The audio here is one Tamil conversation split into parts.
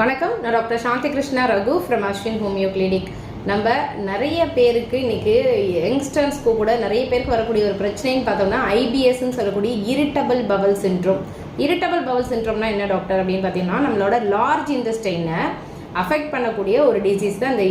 வணக்கம். நான் doctor Shanthi Krishna Raghu from Ashwin homeo clinic நம்ம நிறைய பேருக்கு இன்னைக்கு யங்ஸ்டர்ஸ்க்கு கூட நிறைய பேருக்கு வரக்கூடிய ஒரு பிரச்சனைன்னு பார்த்தோம்னா ஐபிஎஸ்ன்னு சொல்லக்கூடிய irritable bowel syndrome irritable bowel சின்ட்ரோம்னா என்ன டாக்டர் அப்படின்னு பார்த்தீங்கன்னா நம்மளோட லார்ஜ் இன்டஸ்டைனை அஃபெக்ட் பண்ணக்கூடிய ஒரு டிசீஸ் தான் இந்த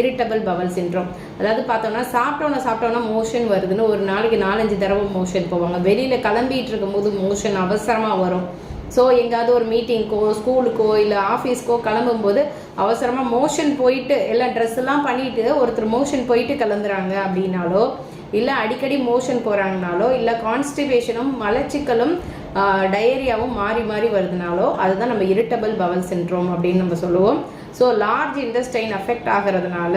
இரிட்டபிள் பவல் சின்ட்ரோம் அதாவது பார்த்தோம்னா சாப்பிட்டோன்னா சாப்பிட்டோன்னா மோஷன் வருதுன்னு ஒரு நாளைக்கு நாலஞ்சு தடவை மோஷன் போவாங்க. வெளியில் கிளம்பிட்டு இருக்கும்போது மோஷன் அவசரமாக வரும். ஸோ எங்கேயாவது ஒரு மீட்டிங்க்கோ ஸ்கூலுக்கோ இல்லை ஆஃபீஸ்க்கோ கிளம்பும்போது அவசரமாக மோஷன் போயிட்டு எல்லாம் ட்ரெஸ்லாம் பண்ணிட்டு ஒருத்தர் மோஷன் போயிட்டு கிளம்புறாங்க அப்படின்னாலோ இல்லை அடிக்கடி மோஷன் போகிறாங்கனாலோ இல்லை கான்ஸ்டிபேஷனும் மலச்சிக்கலும் டயரியாவும் மாறி மாறி வருதுனாலோ அதுதான் நம்ம இரிட்டபிள் பவல் சின்ட்ரோம் அப்படின்னு நம்ம சொல்லுவோம். ஸோ லார்ஜ் இன்டெஸ்டைன் அஃபெக்ட் ஆகிறதுனால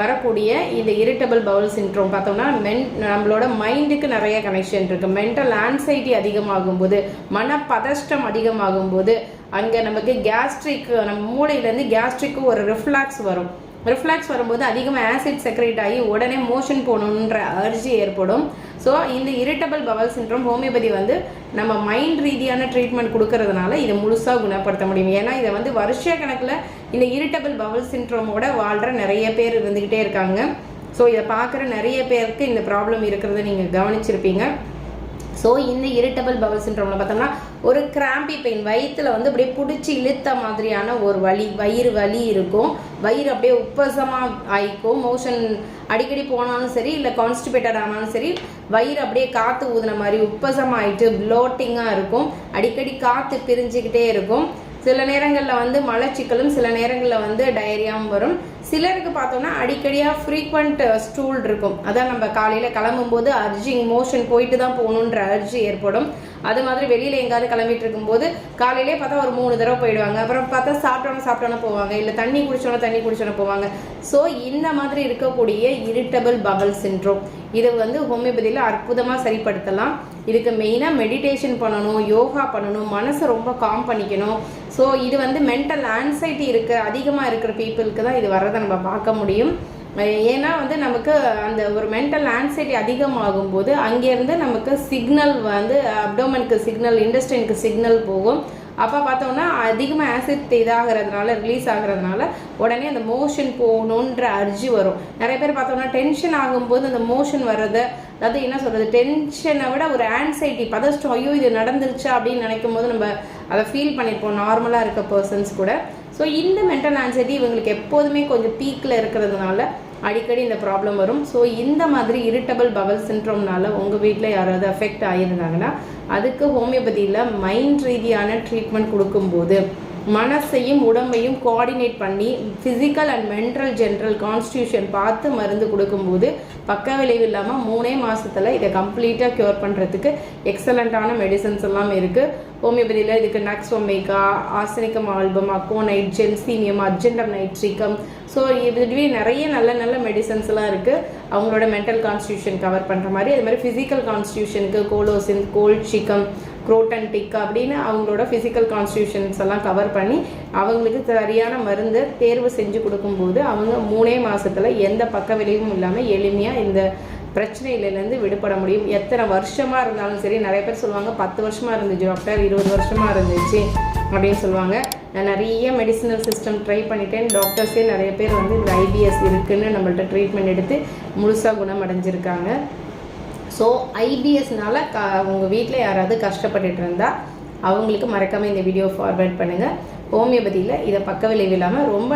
வரக்கூடிய இந்த இரிட்டபிள் பவுல் சின்ட்ரோம் பார்த்தோம்னா மென் நம்மளோட மைண்டுக்கு நிறைய கனெக்ஷன் இருக்குது மென்டல் ஆன்சைட்டி அதிகமாகும் போது மனப்பதஷ்டம் அதிகமாகும் போது அங்கே நமக்கு கேஸ்ட்ரிக் நம்ம மூளையிலேருந்து கேஸ்ட்ரிக்கு ஒரு ரிஃப்ளாக்ஸ் வரும். ரிஃப்ளாக்ஸ் வரும்போது அதிகமாக ஆசிட் செக்ரேட் ஆகி உடனே மோஷன் போகணுன்ற அர்ஜி ஏற்படும். ஸோ இந்த இரிட்டபிள் பவல் சின்ட்ரோம் ஹோமியோபதி வந்து நம்ம மைண்ட் ரீதியான ட்ரீட்மெண்ட் கொடுக்கறதுனால இதை முழுசாக குணப்படுத்த முடியும். ஏன்னா இதை வந்து வருஷ கணக்கில் இந்த இரிட்டபிள் பவல் சின்ட்ரோமோட வாழ்கிற நிறைய பேர் இருந்துக்கிட்டே இருக்காங்க. ஸோ இதை பார்க்குற நிறைய பேருக்கு இந்த ப்ராப்ளம் இருக்கிறத நீங்கள் கவனிச்சிருப்பீங்க. ஸோ இந்த இரிட்டபிள் பவல் சின்ட்ரோமில் பார்த்தோம்னா ஒரு கிராம்பி பெயின் வயிற்றில் வந்து அப்படியே பிடிச்சி இழுத்த மாதிரியான ஒரு வலி வயிறு வலி இருக்கும். வயிறு அப்படியே உப்பசமாக ஆயிக்கும். மோஷன் அடிக்கடி போனாலும் சரி இல்லை கான்ஸ்டிபேட்டட் ஆனாலும் சரி வயிறு அப்படியே காற்று ஊதுன மாதிரி உப்பசமாக ஆயிட்டு ப்ளோட்டிங்காக இருக்கும். அடிக்கடி காற்று பிரிஞ்சுக்கிட்டே இருக்கும். சில நேரங்களில் வந்து மலச்சிக்கலும் சில நேரங்களில் வந்து டயரியாவும் வரும். சிலருக்கு பார்த்தோம்னா அடிக்கடியாக ஃப்ரீக்வெண்ட் ஸ்டூல் இருக்கும். அதான் நம்ம காலையில் கிளம்பும்போது அர்ஜிங் மோஷன் போயிட்டு தான் போகணுன்ற அர்ஜி ஏற்படும். அது மாதிரி வெளியில் எங்காவது கிளம்பிட்டு இருக்கும்போது காலையிலே பார்த்தா ஒரு மூணு தடவை போயிடுவாங்க. அப்புறம் பார்த்தா சாப்பிட்டோன்னு சாப்பிட்டோன்னு போவாங்க. இல்லை தண்ணி குடிச்சோன்னா தண்ணி குடிச்சோன்னு போவாங்க. ஸோ இந்த மாதிரி இருக்கக்கூடிய இரிட்டபிள் பவல் சின்ட்ரோம் இதை வந்து ஹோமியோபதியில் அற்புதமாக சரிப்படுத்தலாம். இதுக்கு மெயினாக மெடிடேஷன் பண்ணணும் யோகா பண்ணணும் மனசை ரொம்ப காம் பண்ணிக்கணும். ஸோ இது வந்து மென்டல் ஆன்சைட்டி இருக்க. அதிகமாக இருக்கிற பீப்புளுக்கு தான் இது வர்றதை நம்ம பார்க்க முடியும். ஏன்னா வந்து நமக்கு அந்த ஒரு மென்டல் ஆன்சைட்டி அதிகமாகும் போது அங்கேருந்து நமக்கு சிக்னல் வந்து அப்டோமனுக்கு சிக்னல் இண்டஸ்ட்ரினுக்கு சிக்னல் போகும். அப்போ பார்த்தோம்னா அதிகமாக ஆசிட் இதாகிறதுனால ரிலீஸ் ஆகிறதுனால உடனே அந்த மோஷன் போகணுன்ற அர்ஜி வரும். நிறைய பேர் பார்த்தோம்னா டென்ஷன் ஆகும்போது அந்த மோஷன் வர்றது அதாவது என்ன சொல்கிறது டென்ஷனை விட ஒரு ஆன்சைட்டி பதஷ்டம் ஐயோ இது நடந்துருச்சா அப்படின்னு நினைக்கும் போது நம்ம அதை ஃபீல் பண்ணியிருப்போம் நார்மலாக இருக்க பர்சன்ஸ் கூட. ஸோ இந்த மென்டல் ஆன்சைட்டி இவங்களுக்கு எப்போதுமே கொஞ்சம் பீக்கில் இருக்கிறதுனால அடிக்கடி இந்த ப்ராப்ளம் வரும். ஸோ இந்த மாதிரி இரிட்டபிள் பவல் சின்ட்ரோம்னால உங்கள் வீட்டில் யாராவது அஃபெக்ட் ஆகியிருந்தாங்கன்னா அதுக்கு ஹோமியோபதியில் மைண்ட் ரீதியான ட்ரீட்மெண்ட் கொடுக்கும்போது மனசையும் உடம்பையும் கோஆர்டினேட் பண்ணி physical and mental general constitution பார்த்து மருந்து கொடுக்கும்போது பக்க விளைவு இல்லாமல் மூணே மாதத்தில் இதை கம்ப்ளீட்டாக க்யூர் பண்ணுறதுக்கு எக்ஸலண்ட்டான மெடிசன்ஸ் எல்லாம் இருக்குது ஹோமியோபதியில் இதுக்கு nux vomica arsenicum album aconite gelsemium argentum nitricum so இதுவே நிறைய நல்ல நல்ல மெடிசன்ஸ் எல்லாம் இருக்குது அவங்களோட மென்டல் கான்ஸ்டியூஷன் கவர் பண்ணுற மாதிரி அது மாதிரி ஃபிசிக்கல் கான்ஸ்டியூஷனுக்கு கோலோசின் கோல்ஷிகம் குரோட்டன் டிக் அப்படின்னு அவங்களோட ஃபிசிக்கல் கான்ஸ்டியூஷன்ஸ் எல்லாம் கவர் பண்ணி அவங்களுக்கு சரியான மருந்தை தேர்வு செஞ்சு கொடுக்கும்போது அவங்க மூணே மாதத்தில் எந்த பக்க விளைவும் இல்லாமல் எளிமையாக இந்த பிரச்சனையிலேருந்து விடுபட முடியும். எத்தனை வருஷமாக இருந்தாலும் சரி நிறைய பேர் சொல்லுவாங்க பத்து வருஷமாக இருந்துச்சு டாக்டர் இருபது வருஷமாக இருந்துச்சு அப்படின்னு சொல்லுவாங்க. நான் நிறைய மெடிசினல் சிஸ்டம் ட்ரை பண்ணிட்டேன். டாக்டர்ஸே நிறைய பேர் வந்து இந்த ஐபிஎஸ் இருக்குதுன்னு நம்மள்ட்ட ட்ரீட்மெண்ட் எடுத்து முழுசாக குணமடைஞ்சிருக்காங்க. ஸோ ஐபிஎஸ்னால க உங்கள் வீட்டில் யாராவது கஷ்டப்பட்டுட்டு இருந்தால் அவங்களுக்கு மறக்காமல் இந்த வீடியோ ஃபார்வேர்ட் பண்ணுங்கள் ஹோமியோபதியில் இதை பக்க விளைவு இல்லாமல் ரொம்ப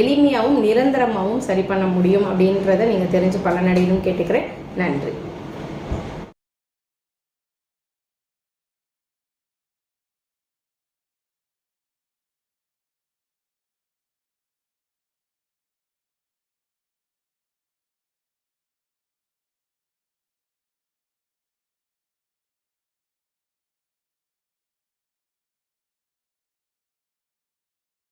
எளிமையாகவும் நிரந்தரமாகவும் சரி பண்ண முடியும் அப்படின்றத நீங்கள் தெரிஞ்சு பலனடையணும்னு கேட்டுக்கிறேன். நன்றி.